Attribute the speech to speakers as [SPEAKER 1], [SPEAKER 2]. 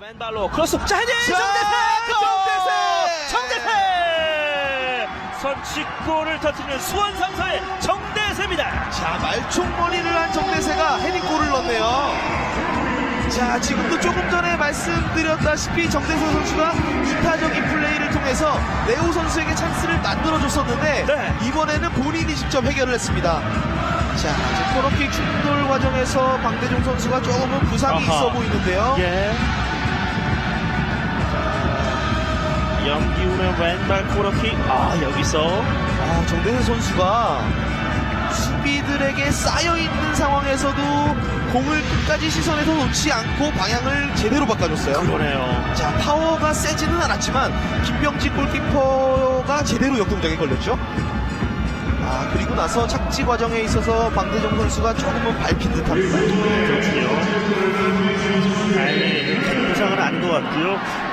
[SPEAKER 1] 왼발로 크로스 자 헤딩
[SPEAKER 2] 자,
[SPEAKER 1] 정대세 정대세 선취골을 터뜨리는 수원 삼사의 정대세입니다
[SPEAKER 2] 자, 말총머리를 한 정대세가 헤딩골을 넣네요. 자, 지금도 조금 전에 말씀드렸다시피 정대세 선수가 이타적인 플레이를 통해서 레오 선수에게 찬스를 만들어줬었는데
[SPEAKER 1] 네.
[SPEAKER 2] 이번에는 본인이 직접 해결을 했습니다. 자, 코너킥 충돌 과정에서 방대종 선수가 조금은 부상이
[SPEAKER 1] 아하.
[SPEAKER 2] 있어 보이는데요.
[SPEAKER 1] 예 염기훈의 왼발 코너킥 아 여기서
[SPEAKER 2] 아, 정대세 선수가 수비들에게 쌓여있는 상황에서도 공을 끝까지 시선에서 놓지 않고 방향을 제대로 바꿔줬어요.
[SPEAKER 1] 그러네요
[SPEAKER 2] 자, 파워가 세지는 않았지만 김병지 골키퍼가 제대로 역동작에 걸렸죠. 아, 그리고 나서 착지 과정에 있어서 방대정 선수가 조금은 밟힌 듯 합니다.
[SPEAKER 1] 그렇군요 다행히 큰 부상은 아닌 것 같고요